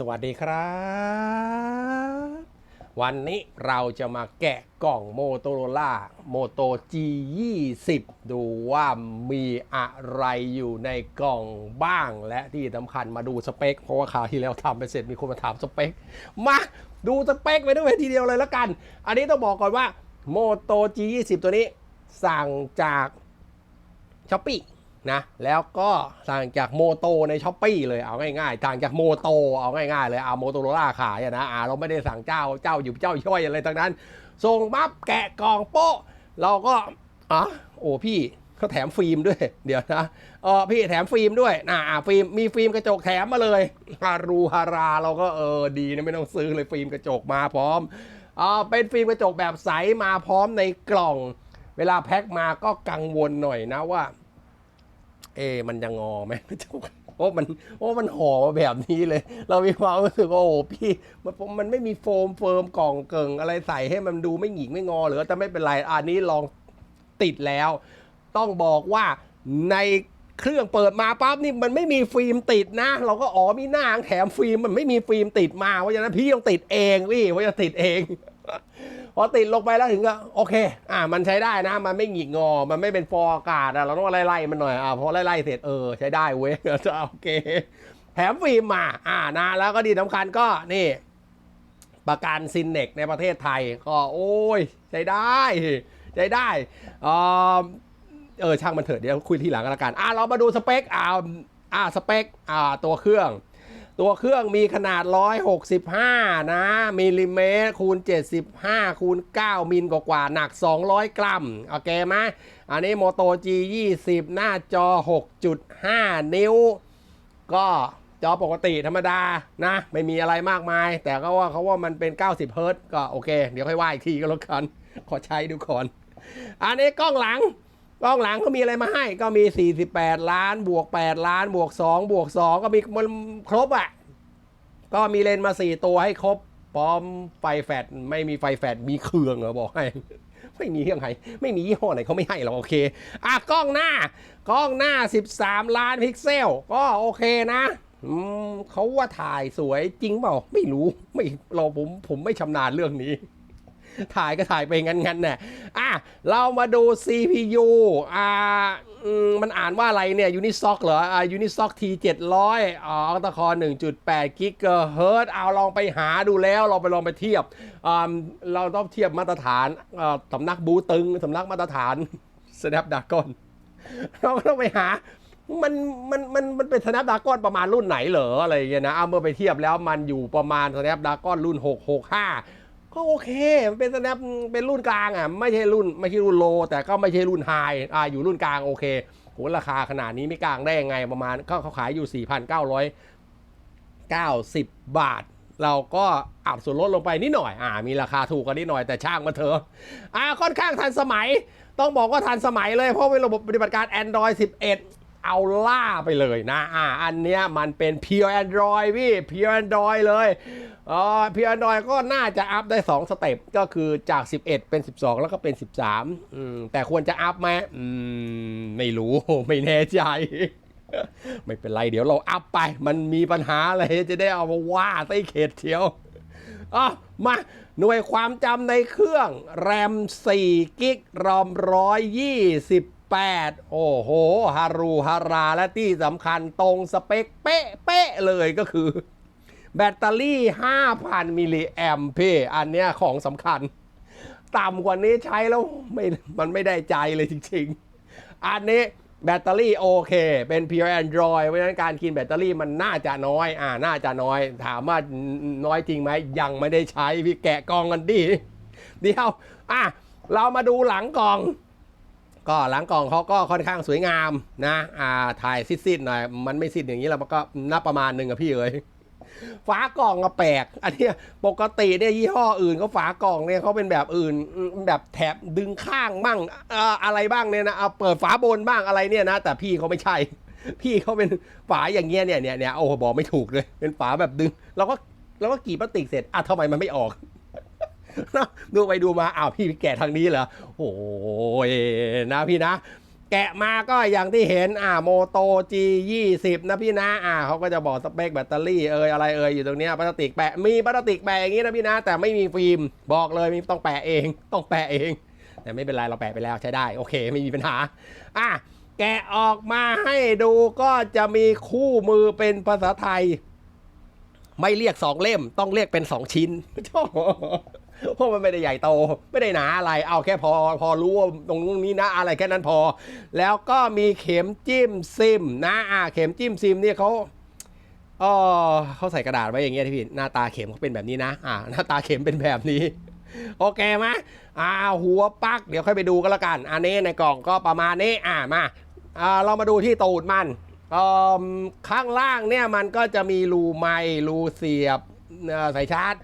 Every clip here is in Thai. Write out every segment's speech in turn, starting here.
สวัสดีครับ วันนี้เราจะมาแกะกล่องโมโตโรล่าโมโต G20 ดูว่ามีอะไรอยู่ในกล่องบ้างและที่สำคัญมาดูสเปค เพราะว่าคราวที่แล้วทำไปเสร็จมีคนมาถามสเปค มาดูสเปคไปด้วยทีเดียวเลยละกัน อันนี้ต้องบอกก่อนว่าโมโต G20 ตัวนี้สั่งจากช้อปปี้ นะแล้วก็สั่งจากโมโตในช้อปปีเลยเอาง่ายๆสั่งจากโมโตเอาง่ายๆเลยเอาโมโตโรล่าขายนะอ่าเราไม่ได้สั่งเจ้าเจ้าอยู่เจ้าย่อยอะไรทั้งนั้นส่งปั๊บแกะกล่องโป๊ะเราก็อ๋อโอ้พี่เขาแถมฟิล์มด้วย เดี๋ยวนะเออพี่แถมฟิล์มด้วยนะอ่าฟิล์มมีฟิล์มกระจกแถมมาเลยฮารูฮาราเราก็เออดีนะไม่ต้องซื้อเลยฟิล์มกระจกมาพร้อมอ่าเป็นฟิล์มกระจกแบบใสมาพร้อมในกล่อง เวลาแพ็คมาก็กังวลหน่อยนะว่า เอ มันจะงอไหมโอ้มันโอ้มันห่อมาแบบนี้เลย เรามีความรู้สึกว่าโอ้พี่มันมันไม่มีโฟมเฟิร์มกล่องเกิงอะไรใส่ให้มันดูไม่หงิกไม่งอหรือแต่ไม่เป็นไรอันนี้ลองติดแล้ว ต้องบอกว่าในเครื่องเปิดมาปั๊บนี่มันไม่มีฟิล์มติดนะ เราก็อ๋อมีหน้าแถมฟิล์มมันไม่มีฟิล์มติดมาเพราะฉะนั้นพี่ต้องติดเองพี่ว่าะจะติดเอง พอติดลงไปแล้วถึงก็โอเค อ่ามันใช้ได้นะ มันไม่หงิกงอ มันไม่เป็นฟออากาศอะเราต้องไล่ๆมันหน่อยอ่าพอไล่ๆเสร็จเออใช้ได้เว้ยจะโอเค แถมฟิล์มมา อ่านะแล้วก็ดีสำคัญก็นี่ประกันซินเนกในประเทศไทย ก็โอ้ยใช้ได้ใช้ได้เออเออช่างมันเถอะเดี๋ยวคุยทีหลังกันละกันอ่าเรามาดูสเปคอ่าอ่าสเปคอ่าตัวเครื่อง ตัวเครื่องมีขนาด 165 นะมิลลิเมตรคูณ 75 คูณ 9 มิลกว่าๆหนัก 200 กรัม โอเคไหมอันนี้ Moto G20 หน้าจอ 6.5 นิ้ว ก็จอปกติธรรมดานะ ไม่มีอะไรมากมาย แต่ก็ว่าเขาว่ามันเป็น 90 เฮิรต์ก็โอเค เดี๋ยวค่อยว่าอีกทีก็แล้วกัน ขอใช้ดูก่อน อันนี้กล้องหลัง กล้องหลังเขามีอะไรมาให้ ก็มี 48 ล้านบวก 8 ล้านบวก 2 บวก 2 ก็มีมันครบอะ ก็มีเลนมา 4 ตัวให้ครบ พร้อมไฟแฟลชไม่มีไฟแฟลชมีเครื่องเหรอบอกให้ ไม่มียังไงไม่มียี่ห้อไหนเขาไม่ให้หรอกโอเค อะกล้องหน้ากล้องหน้า 13 ล้านพิกเซล ก็โอเคนะเขาว่าถ่ายสวยจริงเปล่า ไม่รู้ไม่เราผมผมไม่ชำนาญเรื่องนี้ ถ่ายก็ถ่ายไปงั้นๆน่ะอะเรามาดู CPU อ่ามันอ่านว่าอะไรเนี่ย Unisoc เหรออ่า Unisoc T 700อ๋ออัลตาคอ1.8กิกะเฮิรตเอาลองไปหาดูแล้วเราไปลองไปเทียบอ่าเราต้องเทียบมาตรฐานอ่าสำนักบูตึงสำนักมาตรฐาน Snapdragon เราก็ต้องไปหามันมันมันมันเป็น Snapdragon ประมาณรุ่นไหนเหรออะไรเงี้ยนะเอาเมื่อไปเทียบแล้วมันอยู่ประมาณ Snapdragon รุ่น 665 ก็โอเค มันเป็น Snap เป็นรุ่นกลางอะ ไม่ใช่รุ่นไม่ใช่รุ่นโล แต่ก็ไม่ใช่รุ่นไฮอ่าอยู่รุ่นกลางโอเคโหราคาขนาดนี้ไม่กลางได้ยังไงประมาณก็เขาขายอยู่ 4,990 บาท เราก็อับส่วนลดลงไปนิดหน่อย อ่า มีราคาถูกกันนิดหน่อยแต่ช่างมาเถอะอ่าค่อนข้างทันสมัย ต้องบอกว่าทันสมัยเลยเพราะเป็นระบบปฏิบัติการ Android 11 เอาล่าไปเลยนะอ่าอันเนี้ยมันเป็น pure Android พี่ pure Android เลยอ๋อ pure Android ก็น่าจะอัพได้ 2 สเต็ปก็คือจาก 11 เป็น 12 แล้วก็เป็น 13อืมแต่ควรจะอัพไหมอืมไม่รู้ไม่แน่ใจไม่เป็นไรเดี๋ยวเราอัพไป มันมีปัญหาอะไรจะได้เอามาว่าใส่เขตเทียวอะมาหน่วยความจำในเครื่อง แรม4กิกรอม128 โอ้โห ฮารูฮาราและที่สำคัญตรงสเปคเป๊ะเป๊ะเลยก็คือ แบตเตอรี่ 5,000 มิลลิแอมเพอันเนี้ยของสำคัญ ต่ำกว่านี้ใช้แล้วไม่มันไม่ได้ใจเลยจริง ๆ อันนี้แบตเตอรี่โอเค เป็น pure Android เพราะฉะนั้นการกินแบตเตอรี่มันน่าจะน้อย อ่า น่าจะน้อย ถามว่าน้อยจริงไหม ยังไม่ได้ใช้ พี่แกะกองกันดิ เดี๋ยว อะ เรามาดูหลังกอง ก็หลังกล่องเขาก็ค่อนข้างสวยงามนะอ่าถ่ายซิดๆหน่อยมันไม่ซิดอย่างนี้แล้วมันก็นับประมาณหนึ่งอะพี่เอ๋ยฝากล่องอะแปลก อันนี้ปกติเนี่ยยี่ห้ออื่นเขาฝากล่องเนี่ยเขาเป็นแบบอื่นแบบแถบดึงข้างบ้างอะไรบ้างเนี่ยนะเอาเปิดฝาบนบ้างอะไรเนี่ยนะ แต่พี่เขาไม่ใช่ พี่เขาเป็นฝาอย่างเงี้ยเนี่ยเนี่ยเนี่ยโอ้บอกไม่ถูกเลย เป็นฝาแบบดึงเราก็เราก็กรีดพลาสติกเสร็จอะทำไมมันไม่ออก ดูไปดูมาอ้าวพี่แก่ทางนี้เหรอโอ้ยนะพี่นะ แกะมาก็อย่างที่เห็นอ่าโมโต G 20 นะพี่นะอ่าเขาก็จะบอกสเปคแบตเตอรี่เอยอะไรเอยอยู่ตรงเนี้ยพลาสติกแปะมีพลาสติกแปะอย่างงี้นะพี่นะ แต่ไม่มีฟิล์มบอกเลยมีต้องแปะเอง ต้องแปะเอง แต่ไม่เป็นไรเราแปะไปแล้วใช้ได้ โอเค ไม่มีปัญหาอะแกะออกมาให้ดูก็จะมีคู่มือเป็นภาษาไทย ไม่เรียกสองเล่มต้องเรียกเป็นสองชิ้น เพราะมันไม่ได้ใหญ่โต ไม่ได้หนาอะไร เอาแค่พอ พอรู้ว่าตรงนี้นะอะไรแค่นั้นพอ แล้วก็มีเข็มจิ้มซิมนะอ่าเข็มจิ้มซิมเนี่ยเขาเออเขาใส่กระดาษไว้อย่างเงี้ยที่พี่หน้าตาเข็มเขาเป็นแบบนี้นะ อ่า หน้าตาเข็มเป็นแบบนี้โอเคไหมอ่าหัวปัก เดี๋ยวค่อยไปดูกันละกัน อันนี้ในกล่องก็ประมาณนี้อ่ามาอ่าเรามาดูที่ตูดมันอ่อข้างล่างเนี่ยมันก็จะมีรูไมค์รูเสียบเอ่อสายชาร์จ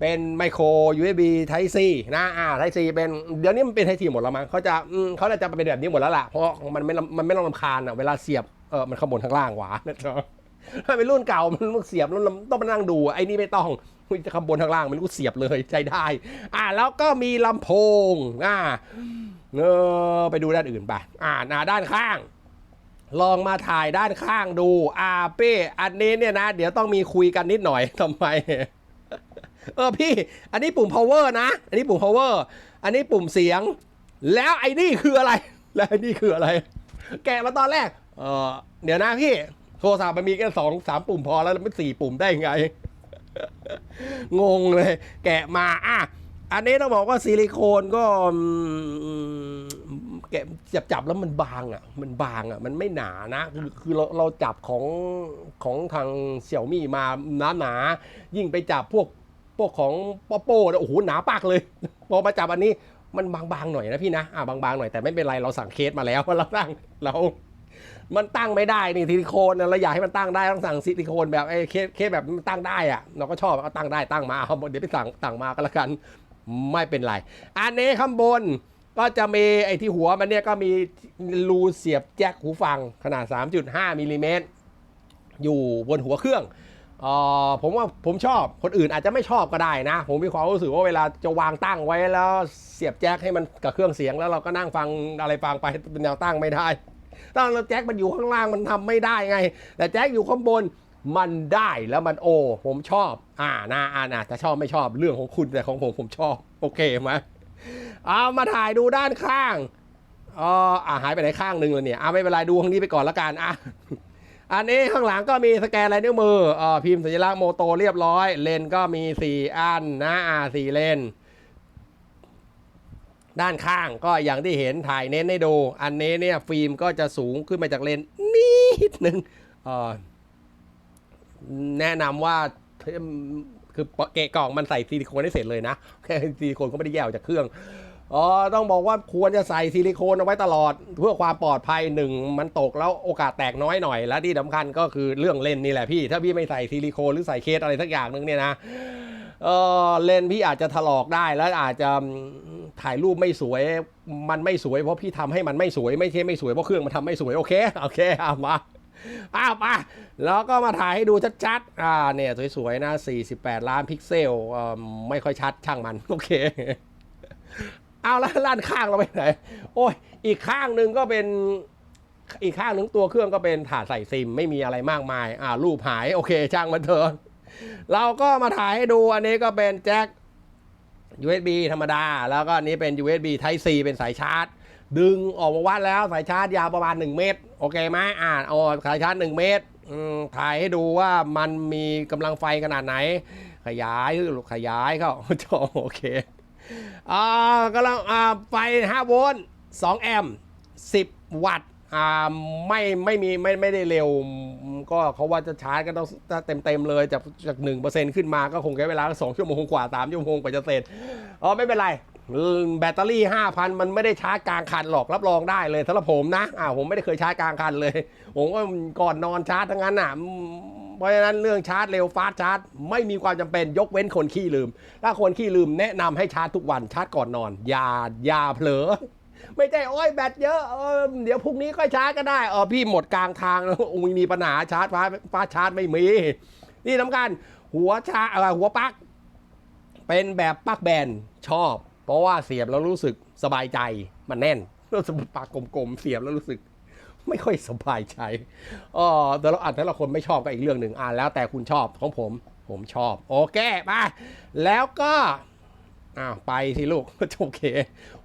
เป็นไมโคร USB Type C นะอ่า Type C เป็นเดี๋ยวนี้มันเป็น Type C หมดแล้วมั้งเขาจะเขาจะเป็นแบบนี้หมดแล้วล่ะ เพราะมันไม่มันไม่ต้องรำคาญอะเวลาเสียบเออมันข้างบนข้างล่างหวานะครับถ้าเป็นรุ่นเก่ามันต้องเสียบแล้วต้องมานั่งดูไอ้นี่ไม่ต้องข้างบนข้างล่างมันก็เสียบเลยใช้ได้ อ่าแล้วก็มีลำโพงอ่าเออไปดูด้านอื่นไปอ่าหน้าด้านข้าง ลองมาถ่ายด้านข้างดูอาเป้อันนี้เนี่ยนะ เดี๋ยวต้องมีคุยกันนิดหน่อยทำไม เออพี่ อันนี้ปุ่ม power นะ อันนี้ปุ่ม power อันนี้ปุ่มเสียง แล้วไอ้นี่คืออะไร แล้วไอ้นี่คืออะไร แกะมาตอนแรก เออเดี๋ยวนะพี่ โทรศัพท์มันมีแค่สองสามปุ่มพอแล้วมันสี่ปุ่มได้ไง งงเลย แกะมา อะ อันนี้ต้องบอกว่าซิลิโคนก็แกะจับจับแล้วมันบางอะ มันบางอะ มันไม่หนานะ คือคือเราเราจับของของทางเสี่ยวมี่มาหนาหนา ยิ่งไปจับพวก พวกของปอโป้เนี่ยโอ้โหหนาปากเลย พอมาจับอันนี้มันบางๆหน่อยนะพี่นะอ่าบางๆหน่อยแต่ไม่เป็นไรเราสั่งเคสมาแล้วเราตั้งเรา มันตั้งไม่ได้นี่ซิลิโคนเราอยากให้มันตั้งได้ต้องสั่งซิลิโคนแบบไอ้เคสเคสแบบมันตั้งได้อะเราก็ชอบเอาตั้งได้ตั้งมาเอาเดี๋ยวไปสั่งสั่งมาก็แล้วกัน ไม่เป็นไร อันนี้ข้างบนก็จะมีไอ้ที่หัวมันเนี่ยก็มีรูเสียบแจ็คหูฟังขนาด 3.5มิลลิเมตรอยู่บนหัวเครื่อง ผมว่าผมชอบคนอื่นอาจจะไม่ชอบก็ได้นะ ผมมีความรู้สึกว่าเวลาจะวางตั้งไว้แล้วเสียบแจ็คให้มันกับเครื่องเสียงแล้วเราก็นั่งฟังอะไรฟังไปเป็นแนวตั้งไม่ได้ตั้งแล้วแจ็คมันอยู่ข้างล่างมันทำไม่ได้ไง แต่แจ็คอยู่ข้างบนมันได้แล้วมันโอ ผมชอบ อ่านาอ่านะจะชอบไม่ชอบเรื่องของคุณแต่ของผมผมชอบ โอเคไหมเอามาถ่ายดูด้านข้างอ๋ออ่าหายไปไหนข้างหนึ่งเลยเนี่ยอ่าไม่เป็นไรดูข้างนี้ไปก่อนละกันอะ อันนี้ข้างหลังก็มีสแกนลายนิ้วมือออพิมพ์สัญลักษณ์โมโตเรียบร้อย เลนส์ก็มี 4 อันนะอ่าสี่เลน ด้านข้างก็อย่างที่เห็นถ่ายเน้นให้ดู อันนี้เนี่ยฟิล์มก็จะสูงขึ้นมาจากเลนส์นิดหนึ่งแนะนำว่าคือเกะกล่องมันใส่ซิลิโคนให้เสร็จเลยนะแค่ซิลิโคนก็ไม่ได้แยกออกจากเครื่อง อ๋อต้องบอกว่าควรจะใส่ซิลิโคนเอาไว้ตลอด เพื่อความปลอดภัยหนึ่งมันตกแล้วโอกาสแตกน้อยหน่อย และที่สำคัญก็คือเรื่องเลนนี่แหละพี่ ถ้าพี่ไม่ใส่ซิลิโคนหรือใส่เคสอะไรสักอย่างหนึงเนี่ยนะเออเลนพี่อาจจะถลอกได้แล้วอาจจะถ่ายรูปไม่สวย มันไม่สวยเพราะพี่ทำให้มันไม่สวยไม่ใช่ไม่สวยเพราะเครื่องมันทำไม่สวยโอเคโอเคเอามาอ้าวมาแล้วก็มาถ่ายให้ดูชัดๆอ่าเนี่ยสวยๆนะ 48 ล้านพิกเซลเอ่อไม่ค่อยชัดช่างมัน โอเค เอาแล้วล้านข้างเราไปไหน โอ้ย อีกข้างหนึ่งก็เป็น อีกข้างหนึ่งตัวเครื่องก็เป็นถาดใส่ซิมไม่มีอะไรมากมาย อ่ารูปหาย โอเคช่างมันเถอะเราก็มาถ่ายให้ดูอันนี้ก็เป็นแจ็ค USB ธรรมดา แล้วก็อันนี้เป็น USB Type C เป็นสายชาร์จ ดึงออกมาวัดแล้วสายชาร์จยาวประมาณ 1 เมตร โอเคไหมอ่าเอาสายชาร์จ 1 เมตรถ่ายให้ดูว่ามันมีกำลังไฟขนาดไหน ขยายขยายเข้าโอเค อ่ากำลังอ่าไฟ5โวลต์2แอมป์10 วัตต์อ่าไม่ไม่มีไม่ไม่ได้เร็ว ก็เขาว่าจะชาร์จก็ต้องเต็มเต็มเลยจากจากหนึ่งเปอร์เซ็นต์ขึ้นมาก็คงใช้เวลาสองชั่วโมงกว่าสามชั่วโมงกว่าจะเสร็จอ๋อไม่เป็นไร แบตเตอรี่ 5,000 มันไม่ได้ชาร์จกลางคันหรอกรับรองได้เลยสำหรับผมนะอ่าผมไม่ได้เคยชาร์จกลางคันเลย ผมก็ก่อนนอนชาร์จทั้งนั้นอะ เพราะฉะนั้นเรื่องชาร์จเร็วฟาสชาร์จ ไม่มีความจำเป็นยกเว้นคนขี้ลืม ถ้าคนขี้ลืมแนะนำให้ชาร์จทุกวันชาร์จก่อนนอน อย่าอย่าเผลอ ไม่ใช่โอ้ยแบตเยอะเออเดี๋ยวพรุ่งนี้ค่อยชาร์จก็ได้เออพี่หมดกลางทางแล้วอุ้ยมีปัญหาชาร์จฟ้าฟ้าชาร์จไม่มี นี่สำคัญหัวชาเออหัวปลั๊กเป็นแบบปลั๊กแบนชอบ เพราะว่าเสียบแล้วรู้สึกสบายใจมันแน่นเราสมมติปากกลมๆเสียบแล้วรู้สึก ไม่ค่อยสบายใจอ๋อแต่เราอ่านแต่ละคนไม่ชอบก็อีกเรื่องหนึ่งอ่านแล้วแต่คุณชอบของผม ผมชอบ โอเคไปแล้วก็อ้าวไปสิลูกโอเค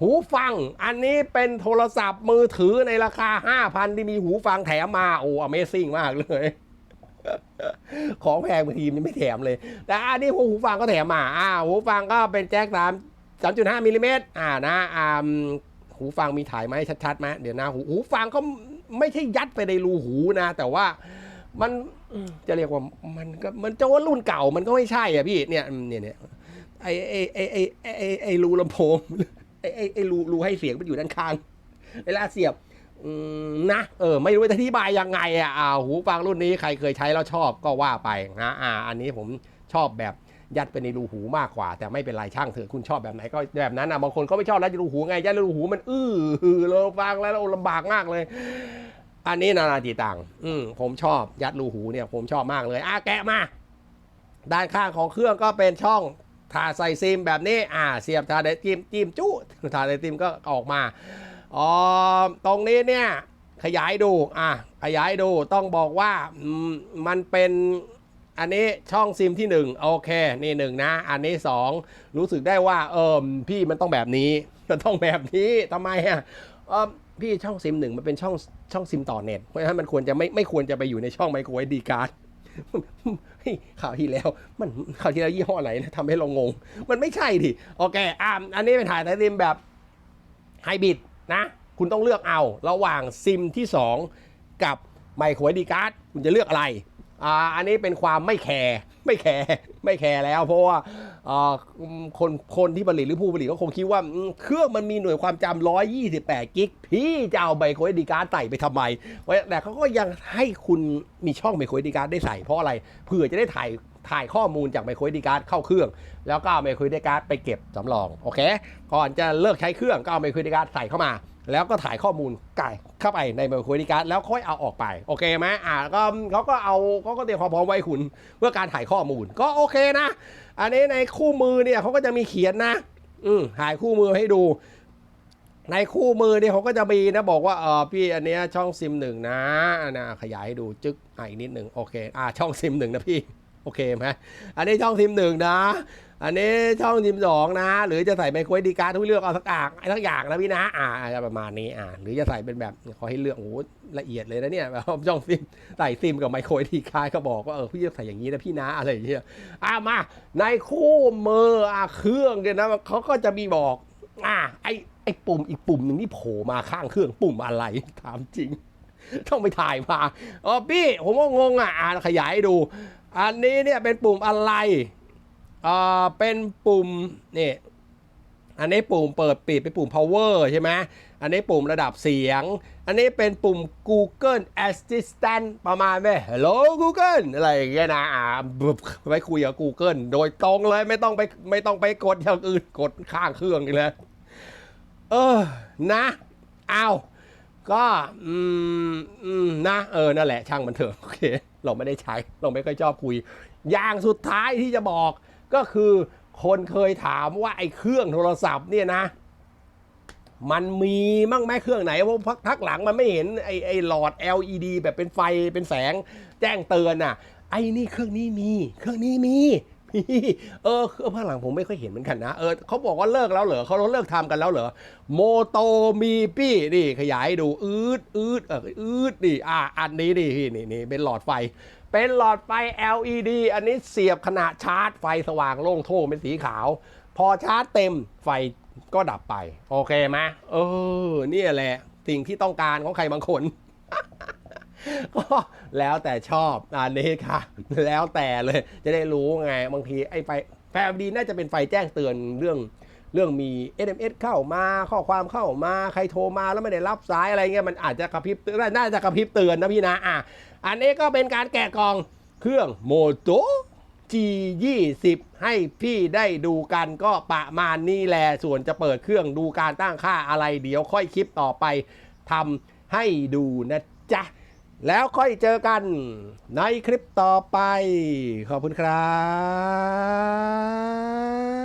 หูฟัง อันนี้เป็นโทรศัพท์มือถือในราคา 5,000 ที่มีหูฟังแถมมา โอ้ Amazing มากเลย ของแพงบางทีมันไม่แถมเลย แต่อันนี้หูฟังก็แถมมา อ่า หูฟังก็เป็นแจ็คสามสามจุดห้ามิลลิเมตรอ่านะอ่าหูฟังมีถ่ายไหมชัดๆไหมเดี๋ยวนะหูหูฟังก็ ไม่ใช่ยัดไปในรูหูนะ แต่ว่ามันจะเรียกว่ามันก็มันจะว่ารุ่นเก่ามันก็ไม่ใช่อะพี่เนี่ยเนี่ยเนี่ยไอไอไอไอไอไอรูลำโพงไอไอไอรูรูให้เสียงมันอยู่ด้านข้าง เวลาเสียบนะเออไม่รู้จะอธิบายยังไงอะหูฟังรุ่นนี้ใครเคยใช้แล้วชอบก็ว่าไปนะอ่า อันนี้ผมชอบแบบ ยัดไปในรูหูมากกว่า แต่ไม่เป็นไรช่างเถอะคุณชอบแบบไหนก็แบบนั้นอะบางคนก็ไม่ชอบยัดรูหูไงยัดรูหูมันอื้อหือเราฟังแล้วเราลำบากมากเลย อันนี้นานาจิตังอืมผมชอบยัดรูหูเนี่ย ผมชอบมากเลยอะแกะมา ด้านข้างของเครื่องก็เป็นช่องถ่าใส่ซิมแบบนี้ อ่า เสียบถ่าไดจิมจิ้มจุถ่าไดจิมก็ออกมาอ๋อตรงนี้เนี่ยขยายดู อะ ขยายดู ต้องบอกว่า มันเป็น อันนี้ช่องซิมที่หนึ่งโอเค นี่หนึ่งนะ อันนี้สองรู้สึกได้ว่าเออพี่มันต้องแบบนี้มันต้องแบบนี้ทำไมอะเออพี่ช่องซิมหนึ่งมันเป็นช่องช่องซิมต่อเน็ตเพราะฉะนั้นมันควรจะไม่ไม่ควรจะไปอยู่ในช่องไมโครเอสดีการ์ดข่าวที่แล้วมันข่าวที่แล้วยี่ห้อไหนนะทำให้เรางง มันไม่ใช่ดิโอเคอะอันนี้เป็นถ่ายไทยซิมแบบไฮบริดนะ คุณต้องเลือกเอา ระหว่างซิมที่ 2 กับไมโครเอเดีการ์ดคุณจะเลือกอะไร อ่าอันนี้เป็นความไม่แคร์ไม่แคร์ไม่แคร์แล้วเพราะว่าคนคนที่ผลิตหรือผู้ผลิตก็คงคิดว่าเครื่องมันมีหน่วยความจำ128 กิก พี่จะเอาไมโครดีการ์ดใส่ไปทำไม แต่เขาก็ยังให้คุณมีช่องไมโครดีการ์ดได้ใส่เพราะอะไรเผื่อจะได้ถ่ายถ่ายข้อมูลจากไมโครดีการ์ดเข้าเครื่อง แล้วก็เอาไมโครดีการ์ดไปเก็บสำรองโอเค ก่อนจะเลิกใช้เครื่องก็เอาไมโครดีการ์ดใส่เข้ามา แล้วก็ถ่ายข้อมูลไก่เข้าไปในไมโครดีการ์ดแล้วค่อยเอาออกไป โอเคไหมอ่าก็เขาก็เอาเขาก็เตรียมความพร้อมไว้คุณเพื่อการถ่ายข้อมูล ก็โอเคนะ อันนี้ในคู่มือเนี่ยเขาก็จะมีเขียนนะ อืมถ่ายคู่มือให้ดู ในคู่มือเนี่ยเขาก็จะมีนะบอกว่าเออพี่อันเนี้ยช่องซิมหนึ่งนะอันนะขยายให้ดูจึ๊กอะอีกนิดหนึ่งโอเค อ่าช่องซิมหนึ่งนะพี่โอเคไหมอันนี้ช่องซิมหนึ่งนะ อันนี้ช่องซิมสองนะ หรือจะใส่ไมโครดีการ์ดทุกเลือกเอาสักอย่างสักอย่างนะพี่นะ อ่าจะประมาณนี้อ่าหรือจะใส่เป็นแบบขอให้เลือกโอ้โหละเอียดเลยนะเนี่ยแบบช่องซิมใส่ซิมกับไมโครดีการ์ดก็บอกว่าเออพี่จะใส่อย่างนี้นะพี่นะอะไรอย่างเงี้ยอ่ามาในคู่มืออะเครื่องเนี่ยนะเขาก็จะมีบอก อ่าไอไอปุ่มอีกปุ่มหนึ่งที่โผล่มาข้างเครื่องปุ่มอะไรถามจริง ต้องไปถ่ายมาอ๋อพี่ผมก็งงอะอ่าขยายดู อันนี้เนี่ยเป็นปุ่มอะไร อ่าเป็นปุ่มนี่อันนี้ปุ่มเปิดปิดเป็นปุ่ม power ใช่ไหมอันนี้ปุ่มระดับเสียง อันนี้เป็นปุ่ม Google Assistant ประมาณไหม Hello Google อะไรอย่างเงี้ยนะอ่าไปคุยกับ Google โดยตรงเลยไม่ต้องไปไม่ต้องไปกดอย่างอื่นกดข้างเครื่องนี่เลยเออนะเอาก็อืมอืมนะเออนั่นแหละช่างมันเถอะโอเค เราไม่ได้ใช้ เราไม่ค่อยชอบคุย อย่างสุดท้ายที่จะบอก ก็คือคนเคยถามว่าไอ้เครื่องโทรศัพท์เนี่ยนะ มันมีมั่งไหมเครื่องไหนเพราะพักหลังมันไม่เห็นไอ้ไอ้หลอด LED แบบเป็นไฟเป็นแสงแจ้งเตือนอะ ไอ้นี่เครื่องนี้มี เครื่องนี้มีเออเครื่อภาคหลังผมไม่ค่อยเห็นเหมือนกันนะเออเขาบอกว่าเลิกแล้วเหรอเขาเลิกทำกันแล้วเหรอโมโตมีปี้นี่ขยายดูอืดอืดเอออืดนี่อะอันนี้นี่นี่นี่เป็นหลอดไฟ เป็นหลอดไฟ LED อันนี้เสียบขณะชาร์จไฟสว่างโล่งโท่งเป็นสีขาว พอชาร์จเต็มไฟก็ดับไป โอเคไหมเออเนี่ยแหละ สิ่งที่ต้องการของใครบางคน ก็แล้วแต่ชอบอันนี้ค่ะ แล้วแต่เลยจะได้รู้ไง บางทีไอ้ไฟไฟ LED น่าจะเป็นไฟแจ้งเตือนเรื่อง เรื่องมี SMS เข้ามาข้อความเข้ามาใครโทรมาแล้วไม่ได้รับสายอะไรเงี้ยมันอาจจะกระพริบน่าจะกระพริบเตือนนะพี่นะอะอันนี้ก็เป็นการแกะกล่องเครื่องโมโต G20 ให้พี่ได้ดูกันก็ประมาณนี้แหละส่วนจะเปิดเครื่องดูการตั้งค่าอะไรเดี๋ยวค่อยคลิปต่อไปทำให้ดูนะจ๊ะ แล้วค่อยเจอกันในคลิปต่อไป ขอบคุณครับ